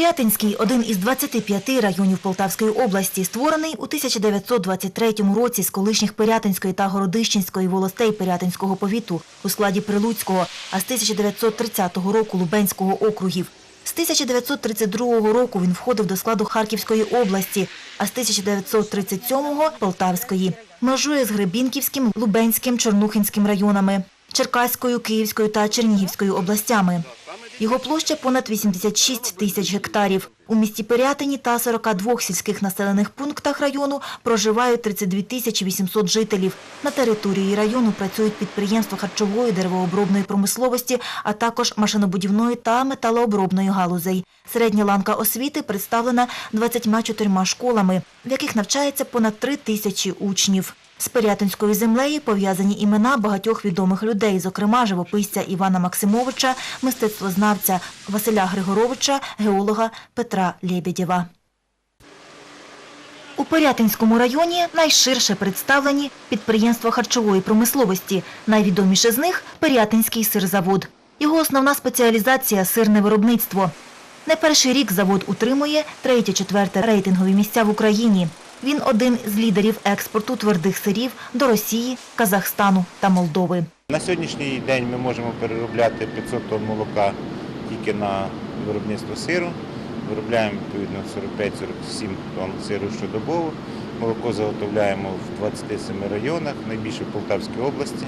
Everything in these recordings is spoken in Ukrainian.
Пирятинський – один із 25 районів Полтавської області, створений у 1923 році з колишніх Пирятинської та Городищенської волостей Пирятинського повіту у складі Прилуцького, а з 1930 року Лубенського округів. З 1932 року він входив до складу Харківської області, а з 1937-го – Полтавської. Межує з Гребінківським, Лубенським, Чорнухинським районами, Черкаською, Київською та Чернігівською областями. Його площа понад 86 тисяч гектарів. У місті Пирятині та 42 сільських населених пунктах району проживають 32 тисячі 800 жителів. На території району працюють підприємства харчової, деревообробної промисловості, а також машинобудівної та металообробної галузей. Середня ланка освіти представлена 24 школами, в яких навчається понад 3 тисячі учнів. З Пирятинською землею пов'язані імена багатьох відомих людей, зокрема живописця Івана Максимовича, мистецтвознавця Василя Григоровича, геолога Петра Лєбєдєва. У Пирятинському районі найширше представлені підприємства харчової промисловості. Найвідоміше з них – Пирятинський сирзавод. Його основна спеціалізація – сирне виробництво. Не перший рік завод утримує третє-четверте рейтингові місця в Україні. Він один з лідерів експорту твердих сирів до Росії, Казахстану та Молдови. На сьогоднішній день ми можемо переробляти 500 тонн молока тільки на виробництво сиру. Виробляємо відповідно 45-47 тонн сиру щодобово. Молоко заготовляємо в 27 районах, найбільше в Полтавській області.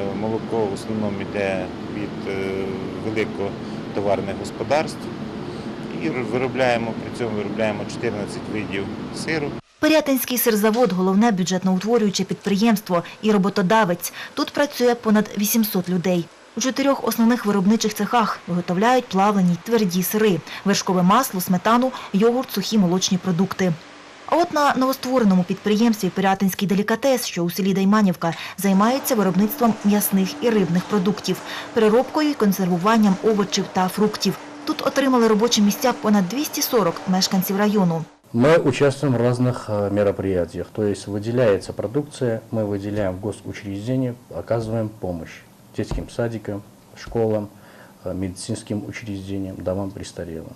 Е, Молоко в основному йде від е, великотоварних господарств. І виробляємо, при цьому виробляємо 14 видів сиру. Пирятинський сирзавод – головне бюджетноутворююче підприємство і роботодавець. Тут працює понад 800 людей. У чотирьох основних виробничих цехах виготовляють плавлені й тверді сири, вершкове масло, сметану, йогурт, сухі молочні продукти. А от на новоствореному підприємстві «Пирятинський делікатес», що у селі Дайманівка, займається виробництвом м'ясних і рибних продуктів, переробкою і консервуванням овочів та фруктів. Тут отримали робочі місця понад 240 мешканців району. Мы участвуем в разных э, мероприятиях, то есть выделяется продукция, мы выделяем в госучреждения, оказываем помощь детским садикам, школам, э, медицинским учреждениям, домам престарелым.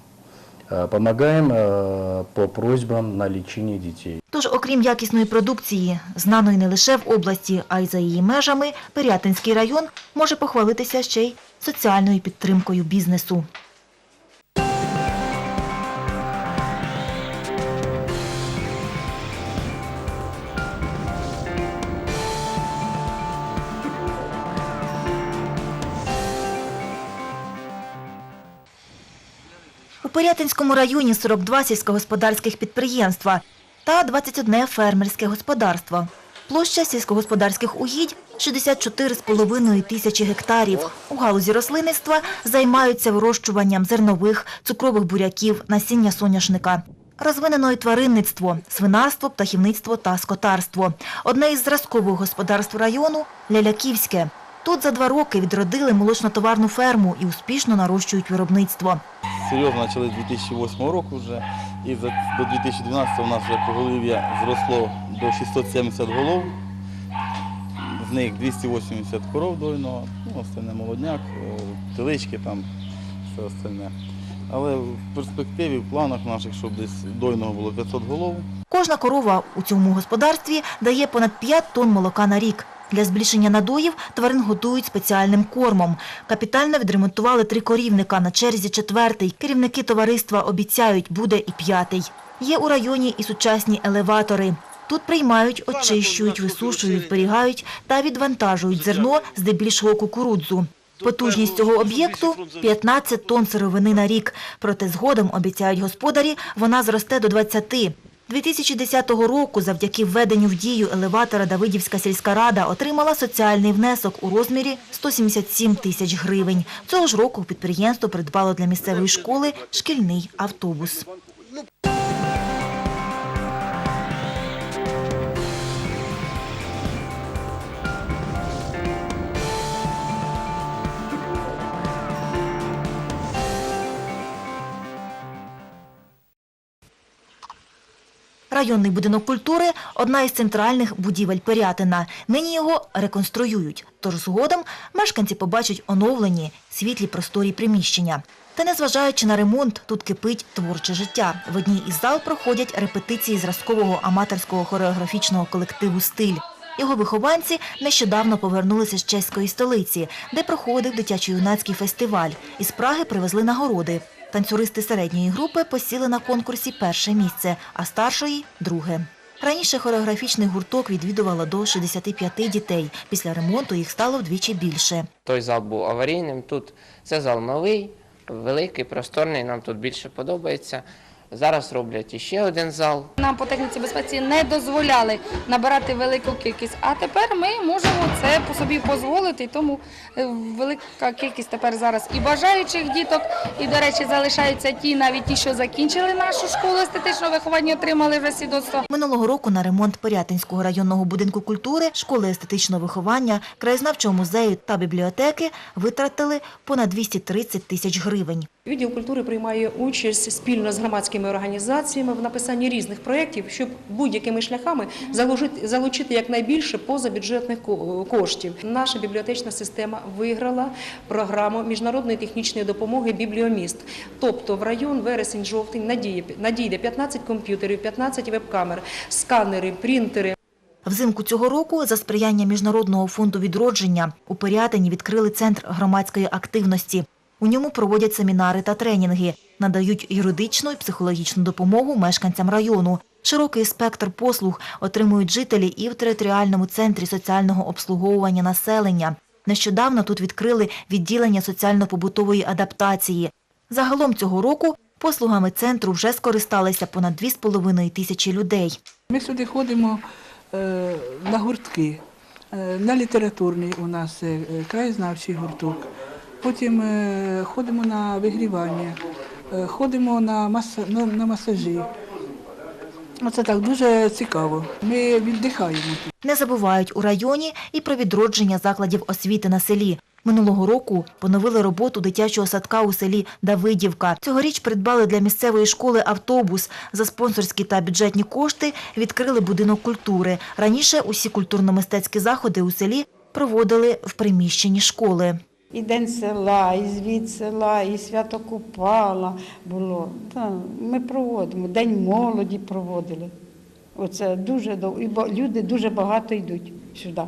Э, Помогаем э, по просьбам на лечение детей. Тож, окрім якісної продукції, знаної не лише в області, а й за її межами, Пирятинський район може похвалитися ще й соціальною підтримкою бізнесу. Пирятинському районі 42 сільськогосподарських підприємства та 21 фермерське господарство. Площа сільськогосподарських угідь – 64,5 тисячі гектарів. У галузі рослинництва займаються вирощуванням зернових, цукрових буряків, насіння соняшника. Розвинено і тваринництво, свинарство, птахівництво та скотарство. Одне із зразкових господарств району – Ляляківське. Тут за два роки відродили молочно-товарну ферму і успішно нарощують виробництво. Серйозно почали з 2008 року вже, і до 2012 у нас вже поголів'я зросло до 670 голов. З них 280 коров дойного, ну, остальне молодняк, телички там, все остальне. Але в перспективі, в планах наших, щоб десь дойного було 500 голов. Кожна корова у цьому господарстві дає понад 5 тонн молока на рік. Для збільшення надоїв тварин готують спеціальним кормом. Капітально відремонтували три корівника, на черзі четвертий. Керівники товариства обіцяють, буде і п'ятий. Є у районі і сучасні елеватори. Тут приймають, очищують, висушують, зберігають та відвантажують зерно, здебільшого кукурудзу. Потужність цього об'єкту – 15 тонн сировини на рік. Проте згодом, обіцяють господарі, вона зросте до 20. 2010 року завдяки введенню в дію елеватора Давидівська сільська рада отримала соціальний внесок у розмірі 177 тисяч гривень. Цього ж року підприємство придбало для місцевої школи шкільний автобус. Районний будинок культури – одна із центральних будівель Пирятина. Нині його реконструюють. Тож згодом мешканці побачать оновлені, світлі просторі приміщення. Та незважаючи на ремонт, тут кипить творче життя. В одній із зал проходять репетиції зразкового аматорського хореографічного колективу «Стиль». Його вихованці нещодавно повернулися з чеської столиці, де проходив дитячо-юнацький фестиваль. Із Праги привезли нагороди. Танцюристи середньої групи посіли на конкурсі перше місце, а старшої – друге. Раніше хореографічний гурток відвідувало до 65 дітей. Після ремонту їх стало вдвічі більше. Той зал був аварійним. Тут це зал новий, великий, просторний. Нам тут більше подобається. Зараз роблять іще один зал. Нам по техніці безпеці не дозволяли набирати велику кількість, а тепер ми можемо це по собі дозволити, тому е, велика кількість тепер зараз і бажаючих діток, і, до речі, залишаються ті, навіть ті, що закінчили нашу школу естетичного виховання, отримали вже свідоцтво. Минулого року на ремонт Порятинського районного будинку культури, школи естетичного виховання, краєзнавчого музею та бібліотеки витратили понад 230 тисяч гривень. Відділ культури приймає участь спільно з громадськими організаціями в написанні різних проєктів, щоб будь-якими шляхами залучити, якнайбільше позабюджетних коштів. Наша бібліотечна система виграла програму міжнародної технічної допомоги Бібліоміст. Тобто в район вересень-жовтень надійде 15 комп'ютерів, 15 веб-камер, сканери, принтери. Взимку цього року за сприяння Міжнародного фонду відродження у Пирятині відкрили центр громадської активності. У ньому проводять семінари та тренінги, надають юридичну і психологічну допомогу мешканцям району. Широкий спектр послуг отримують жителі і в територіальному центрі соціального обслуговування населення. Нещодавно тут відкрили відділення соціально-побутової адаптації. Загалом цього року послугами центру вже скористалися понад 2,5 тисячі людей. Ми сюди ходимо е, на гуртки. Е, на літературний у нас е, краєзнавчий гурток. Потім е, ходимо на вигрівання, е, ходимо на, маса, на, на масажі. Оце так дуже цікаво. Ми віддихаємо. Не забувають у районі і про відродження закладів освіти на селі. Минулого року поновили роботу дитячого садка у селі Давидівка. Цьогоріч придбали для місцевої школи автобус. За спонсорські та бюджетні кошти відкрили будинок культури. Раніше усі культурно-мистецькі заходи у селі проводили в приміщенні школи. І День села, і звіт села, і свято Купала було. Та, ми проводимо, День молоді проводили. Оце дуже довго. І люди дуже багато йдуть сюди.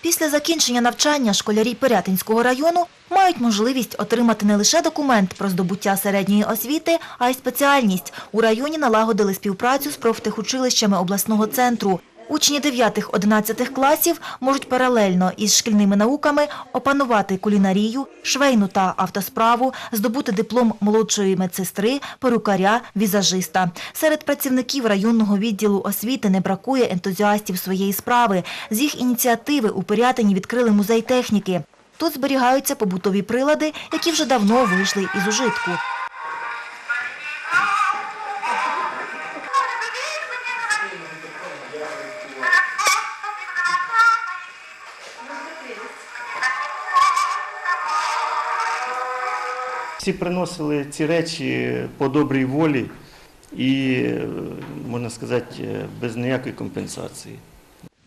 Після закінчення навчання школярі Пирятинського району мають можливість отримати не лише документ про здобуття середньої освіти, а й спеціальність. У районі налагодили співпрацю з профтехучилищами обласного центру. Учні 9-11 класів можуть паралельно із шкільними науками опанувати кулінарію, швейну та автосправу, здобути диплом молодшої медсестри, перукаря, візажиста. Серед працівників районного відділу освіти не бракує ентузіастів своєї справи. З їх ініціативи у Пирятині відкрили музей техніки. Тут зберігаються побутові прилади, які вже давно вийшли із ужитку. Всі приносили ці речі по добрій волі і, можна сказати, без ніякої компенсації.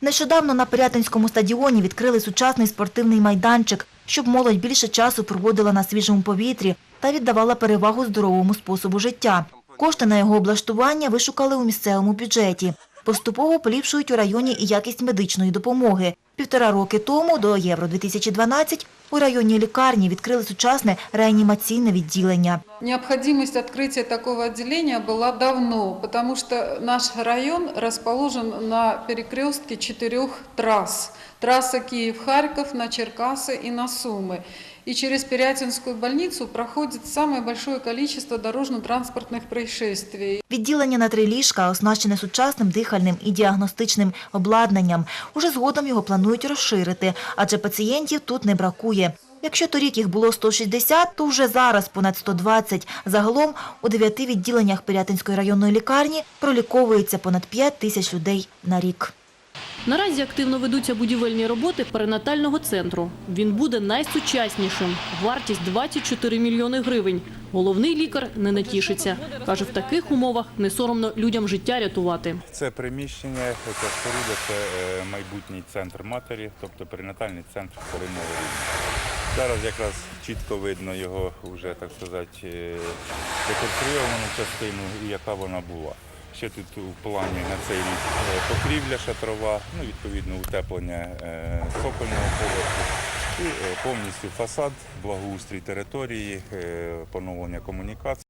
Нещодавно на Пирятинському стадіоні відкрили сучасний спортивний майданчик, щоб молодь більше часу проводила на свіжому повітрі та віддавала перевагу здоровому способу життя. Кошти на його облаштування вишукали у місцевому бюджеті. Поступово поліпшують у районі і якість медичної допомоги. Півтора роки тому, до Євро-2012, у районній лікарні відкрили сучасне реанімаційне відділення. Необходимость открытия такого отделения была давно, потому что наш район расположен на перекрестке четырех трасс. Трасса Киев-Харьков на Черкасы и на Сумы. И через Пирятинскую больницу проходит самое большое количество дорожно-транспортных происшествий. Відділення на три ліжка оснащене сучасним дихальним і діагностичним обладнанням. Уже згодом його планують розширити, адже пацієнтів тут не бракує. Якщо торік їх було 160, то вже зараз понад 120. Загалом у дев'яти відділеннях Пирятинської районної лікарні проліковується понад 5 тисяч людей на рік. Наразі активно ведуться будівельні роботи перинатального центру. Він буде найсучаснішим. Вартість 24 мільйони гривень. Головний лікар не натішиться. Каже, в таких умовах не соромно людям життя рятувати. Це приміщення, ця споруда це майбутній центр матері, тобто перинатальний центр рівня. Зараз якраз чітко видно його вже, так сказати, е, реконструйовану частину і яка вона була. Ще тут у плані на цей рік е, покрівля шатрова, ну, відповідно утеплення сокольного поверху і е, повністю фасад, благоустрій території, е, поновлення комунікацій.